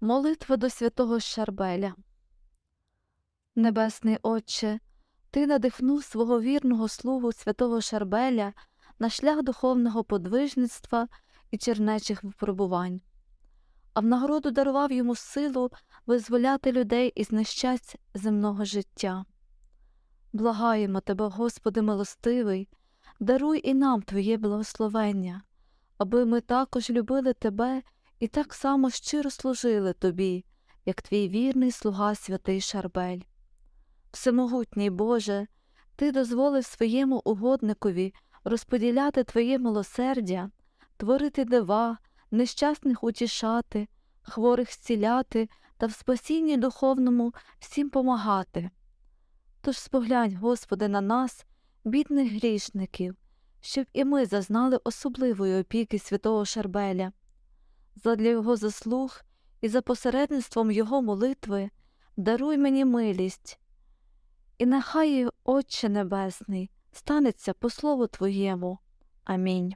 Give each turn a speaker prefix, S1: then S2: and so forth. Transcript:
S1: Молитва до святого Шарбеля. Небесний Отче, Ти надихнув свого вірного слугу святого Шарбеля на шлях духовного подвижництва і чернечих випробувань, а в нагороду дарував йому силу визволяти людей із нещасть земного життя. Благаємо Тебе, Господи милостивий, даруй і нам Твоє благословення, аби ми також любили Тебе і так само щиро служили Тобі, як Твій вірний слуга святий Шарбель. Всемогутній Боже, Ти дозволив своєму угодникові розподіляти Твоє милосердя, творити дива, нещасних утішати, хворих зціляти та в спасінні духовному всім помагати. Тож споглянь, Господи, на нас, бідних грішників, щоб і ми зазнали особливої опіки святого Шарбеля. Задля його заслуг і за посередництвом його молитви даруй мені милість. І нехай, Отче Небесний, станеться по слову Твоєму. Амінь.